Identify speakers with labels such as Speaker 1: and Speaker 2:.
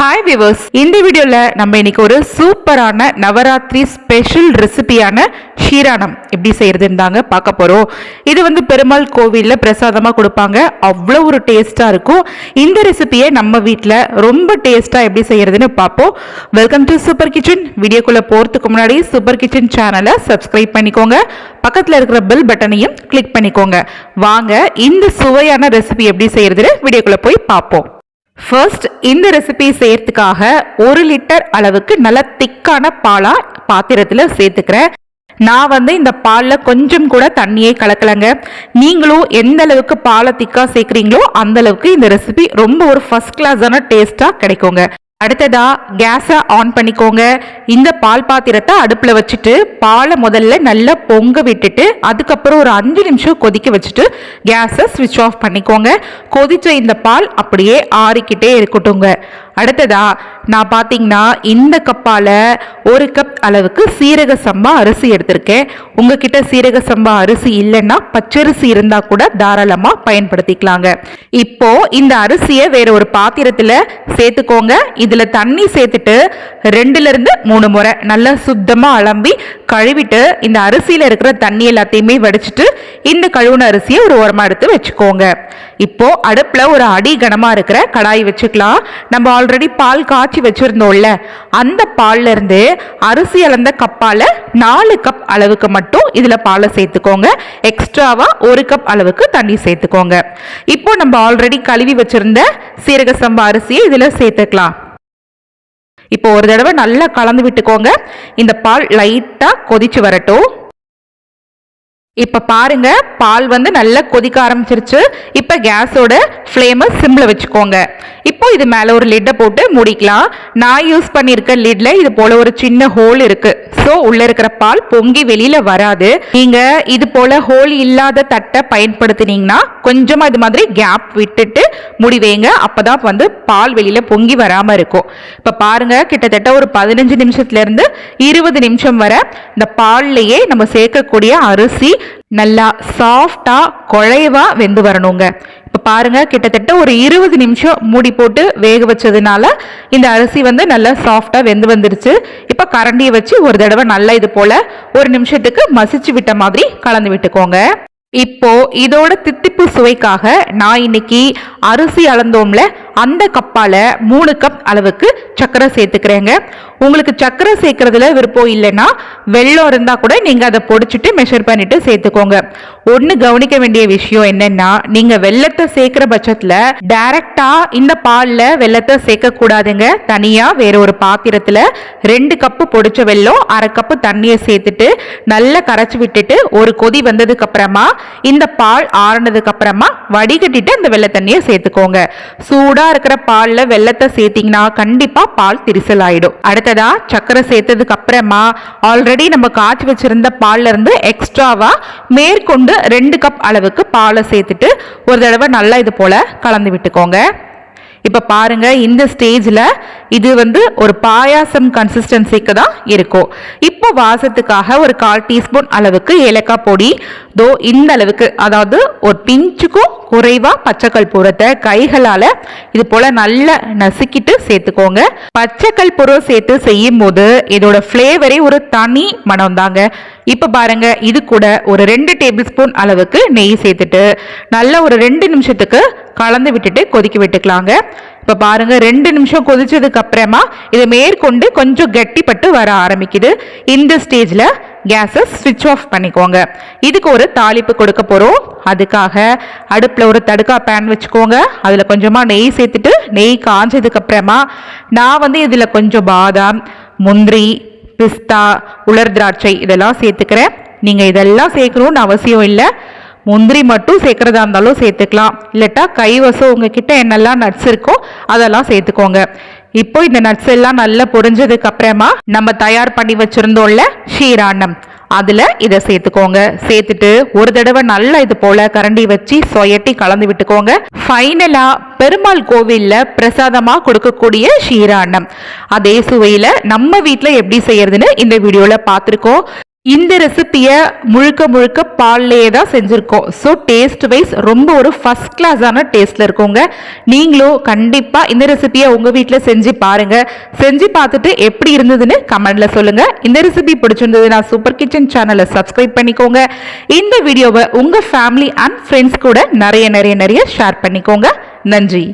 Speaker 1: Hi viewers இந்த வீடியோவில் நம்ம இன்னைக்கு ஒரு சூப்பரான நவராத்திரி ஸ்பெஷல் ரெசிபியான ஷீரானம் எப்படி செய்யறதுன்னு பார்க்க போகிறோம் இது வந்து பெருமாள் கோவிலில் பிரசாதமாக கொடுப்பாங்க. அவ்வளோ ஒரு டேஸ்ட்டாக இருக்கும். இந்த ரெசிபியை நம்ம வீட்டில் ரொம்ப டேஸ்ட்டாக எப்படி செய்யறதுன்னு பார்ப்போம். வெல்கம் டு சூப்பர் கிச்சன் வீடியோக்குள்ளே போகிறதுக்கு முன்னாடி சூப்பர் கிச்சன் சேனலை சப்ஸ்கிரைப் பண்ணிக்கோங்க. பக்கத்தில் இருக்கிற பெல் பட்டனையும் கிளிக் பண்ணிக்கோங்க. வாங்க இந்த சுவையான ரெசிபி எப்படி செய்யறதுன்னு வீடியோக்குள்ளே போய் பார்ப்போம். ஃபர்ஸ்ட் இந்த ரெசிபி செய்யறதுக்காக ஒரு லிட்டர் அளவுக்கு நல்ல திக்கான பாலா பாத்திரத்தில் சேர்த்துக்கிறேன். நான் வந்து இந்த பாலில் கொஞ்சம் கூட தண்ணியே கலக்கலைங்க. நீங்களும் எந்த அளவுக்கு பாலை திக்காக சேர்க்குறீங்களோ அந்த அளவுக்கு இந்த ரெசிபி ரொம்ப ஒரு ஃபர்ஸ்ட் கிளாஸான டேஸ்ட்டாக கிடைக்குங்க. அடுத்ததா கேஸை ஆன் பண்ணிக்கோங்க. இந்த பால் பாத்திரத்தை அடுப்பில் வச்சுட்டு பாலை முதல்ல நல்லா பொங்க விட்டுட்டு அதுக்கப்புறம் ஒரு அஞ்சு நிமிஷம் கொதிக்க வச்சுட்டு கேஸை ஸ்விட்ச் ஆஃப் பண்ணிக்கோங்க. கொதிச்ச இந்த பால் அப்படியே ஆறிக்கிட்டே இருக்கட்டுங்க அடுத்ததா நான் பார்த்தீங்கன்னா இந்த கப்பால் ஒரு கப் அளவுக்கு சீரக சம்பா அரிசி எடுத்திருக்கேன். உங்ககிட்ட சீரக சம்பா அரிசி இல்லைன்னா பச்சரிசி இருந்தால் கூட தாராளமாக பயன்படுத்திக்கலாங்க. இப்போ இந்த அரிசியை வேற ஒரு பாத்திரத்தில் சேர்த்துக்கோங்க. இதில் தண்ணி சேர்த்துட்டு ரெண்டுலேருந்து மூணு முறை நல்லா சுத்தமாக அலம்பி கழுவிட்டு இந்த அரிசியில் இருக்கிற தண்ணி எல்லாத்தையுமே வடிச்சிட்டு இந்த கழுவுன அரிசியை ஒரு ஓரமாக எடுத்து வச்சுக்கோங்க. இப்போ அடுப்பில் ஒரு அடி கனமாக இருக்கிற கடாய் வச்சுக்கலாம். நம்ம ஆல்ரெடி பால் காய்ச்சி வச்சுருந்தோம்ல அந்த பால்லேருந்து அரிசி அளந்த கப்பால் நாலு கப் அளவுக்கு மட்டும் இதில் பாலை சேர்த்துக்கோங்க. எக்ஸ்ட்ராவாக ஒரு கப் அளவுக்கு தண்ணி சேர்த்துக்கோங்க. இப்போ நம்ம ஆல்ரெடி கழுவி வச்சுருந்த சீரக சம்பா அரிசியை இதில் சேர்த்துக்கலாம். இப்போ ஒரு தடவை நல்லா கலந்து விட்டுக்கோங்க. இந்த பால் லைட்டாக கொதிச்சு வரட்டும். இப்போ பாருங்கள் பால் வந்து நல்லா கொதிக்க ஆரம்பிச்சிருச்சு. இப்போ கேஸோட ஃப்ளேமை சிம்மில் வச்சுக்கோங்க. இப்போ இது மேலே ஒரு லிட்டை போட்டு முடிக்கலாம். நான் யூஸ் பண்ணியிருக்க லிட்ல இது போல ஒரு சின்ன ஹோல் இருக்கு. ஸோ உள்ள இருக்கிற பால் பொங்கி வெளியில வராது. நீங்க இது போல ஹோல் இல்லாத தட்டை பயன்படுத்தினீங்கன்னா கொஞ்சமா இது மாதிரி கேப் விட்டுட்டு முடிவேங்க அப்பதான் வந்து பால் வெளியில பொங்கி வராம இருக்கும். இப்ப பாருங்க கிட்டத்தட்ட ஒரு பதினஞ்சு நிமிஷத்துல இருந்து இருபது நிமிஷம் வரை இந்த பால்லையே நம்ம சேர்க்கக்கூடிய அரிசி நல்லா சாஃப்டா குழைவா வெந்து வரணுங்க. இப்போ பாருங்கள் கிட்டத்தட்ட ஒரு இருபது நிமிஷம் மூடி போட்டு வேக வச்சதுனால இந்த அரிசி வந்து நல்லா சாஃப்டாக வெந்து வந்துருச்சு. இப்போ கரண்டியை வச்சு ஒரு தடவை நல்லா இது போல் ஒரு நிமிஷத்துக்கு மசிச்சு விட்ட மாதிரி கலந்து விட்டுக்கோங்க. இப்போ இதோட தித்திப்பு சுவைக்காக நான் இன்னைக்கு அரிசி அளந்தோம்ல அந்த கப்பால மூணு கப் அளவுக்கு சர்க்கரை சேர்த்துக்கிறேங்க. உங்களுக்கு சர்க்கரை சேர்க்கறதுல விருப்பம் இல்லைன்னா வெள்ளம் இருந்தால் கூட நீங்கள் அதை பொடிச்சிட்டு மெஷர் பண்ணிட்டு சேர்த்துக்கோங்க. ஒன்று கவனிக்க வேண்டிய விஷயம் என்னன்னா நீங்கள் வெள்ளத்தை சேர்க்குற பட்சத்தில் டைரக்டா இந்த பாலில் வெள்ளத்தை சேர்க்கக்கூடாதுங்க. தனியாக வேற ஒரு பாத்திரத்தில் ரெண்டு கப்பு பொடிச்ச வெள்ளம் அரை கப்பு தண்ணியை சேர்த்துட்டு நல்லா கரைச்சி விட்டுட்டு ஒரு கொதி வந்ததுக்கு அப்புறமா இந்த பால் ஆறுனதுக்கு அப்புறமா வடிகட்டிட்டு அந்த வெள்ளை தண்ணியை சேர்த்துக்கோங்க. சூடாக சூடா இருக்கிற பால்ல வெள்ளத்தை சேர்த்தீங்கன்னா கண்டிப்பா பால் திரிசல் ஆயிடும் அடுத்ததா சர்க்கரை சேர்த்ததுக்கு அப்புறமா ஆல்ரெடி நம்ம காய்ச்சி வச்சிருந்த பால்ல இருந்து எக்ஸ்ட்ராவா மேற்கொண்டு ரெண்டு கப் அளவுக்கு பாலை சேர்த்துட்டு ஒரு தடவை நல்லா இது போல கலந்து விட்டுக்கோங்க. இப்போ பாருங்க இந்த ஸ்டேஜில் இது வந்து ஒரு பாயாசம் கன்சிஸ்டன்சிக்கு தான் இருக்கும் இப்போ வாசத்துக்காக ஒரு கால் டீஸ்பூன் அளவுக்கு ஏலக்காய் பொடி தோ இந்த அளவுக்கு அதாவது ஒரு பிஞ்சுக்கும் குறைவாக பச்சைக்கல் பூரத்தை கைகளால் இது போல் நல்லா நசுக்கிட்டு சேர்த்துக்கோங்க. பச்சைக்கல் பூரம் சேர்த்து செய்யும் போது இதோட ஃப்ளேவரே ஒரு தனி மனம் தாங்க. இப்போ பாருங்க இது கூட ஒரு ரெண்டு டேபிள் ஸ்பூன் அளவுக்கு நெய் சேர்த்துட்டு நல்ல ஒரு ரெண்டு நிமிஷத்துக்கு கலந்து விட்டுட்டு கொதிக்க விட்டுக்கலாங்க. இப்போ பாருங்க ரெண்டு நிமிஷம் கொதிச்சதுக்கு அப்புறமா இது மேற்கொண்டு கொஞ்சம் கெட்டிப்பட்டு வர ஆரம்பிக்குது. இந்த ஸ்டேஜில் கேஸை ஸ்விட்ச் ஆஃப் பண்ணிக்கோங்க. இதுக்கு ஒரு தாளிப்பு கொடுக்க போகிறோம் அதுக்காக அடுப்பில் ஒரு தடுக்கா பேன் வச்சுக்கோங்க. அதில் கொஞ்சமாக நெய் சேர்த்துட்டு நெய் காஞ்சதுக்கு அப்புறமா நான் வந்து இதில் கொஞ்சம் பாதாம் முந்திரி பிஸ்தா உலர் திராட்சை இதெல்லாம் சேர்த்துக்கிறேன். நீங்கள் இதெல்லாம் சேர்க்கணும்னு அவசியம் இல்லை. முந்திரி மட்டும் சேர்க்குறதா இருந்தாலும் சேர்த்துக்கலாம். இல்லட்டா கைவசம் உங்ககிட்ட என்னெல்லாம் நட்ஸ் இருக்கோ அதெல்லாம் சேர்த்துக்கோங்க. இப்போ இந்த நட்ஸ் எல்லாம் நல்லா பொரிஞ்சதுக்கு அப்புறமா நம்ம தயார் பண்ணி வச்சிருந்தோம்ல ஷீராண்ணம் அதில் இதை சேர்த்துக்கோங்க. சேர்த்துட்டு ஒரு தடவை நல்லா இது போல கரண்டி வச்சு சொயட்டி கலந்து விட்டுக்கோங்க. ஃபைனலாக பெருமாள் கோவிலில் பிரசாதமாக கொடுக்கக்கூடிய ஷீராண்ணம் அதே சுவையில் நம்ம வீட்டில் எப்படி செய்யறதுன்னு இந்த வீடியோவில் பார்த்துருக்கோம். இந்த ரெசிபியை முழுக்க முழுக்க பால்லையே தான் செஞ்சுருக்கோம். ஸோ டேஸ்ட் வைஸ் ரொம்ப ஒரு ஃபஸ்ட் கிளாஸான டேஸ்ட்டில் இருக்கோங்க. நீங்களும் கண்டிப்பாக இந்த ரெசிபியை உங்கள் வீட்டில் செஞ்சு பாருங்கள் செஞ்சு பார்த்துட்டு எப்படி இருந்ததுன்னு கமெண்டில் சொல்லுங்கள் இந்த ரெசிபி பிடிச்சிருந்ததுன்னா சூப்பர் கிச்சன் சேனலை சப்ஸ்கிரைப் பண்ணிக்கோங்க. இந்த வீடியோவை உங்கள் ஃபேமிலி அண்ட் ஃப்ரெண்ட்ஸ் கூட நிறைய நிறைய நிறைய ஷேர் பண்ணிக்கோங்க. நன்றி.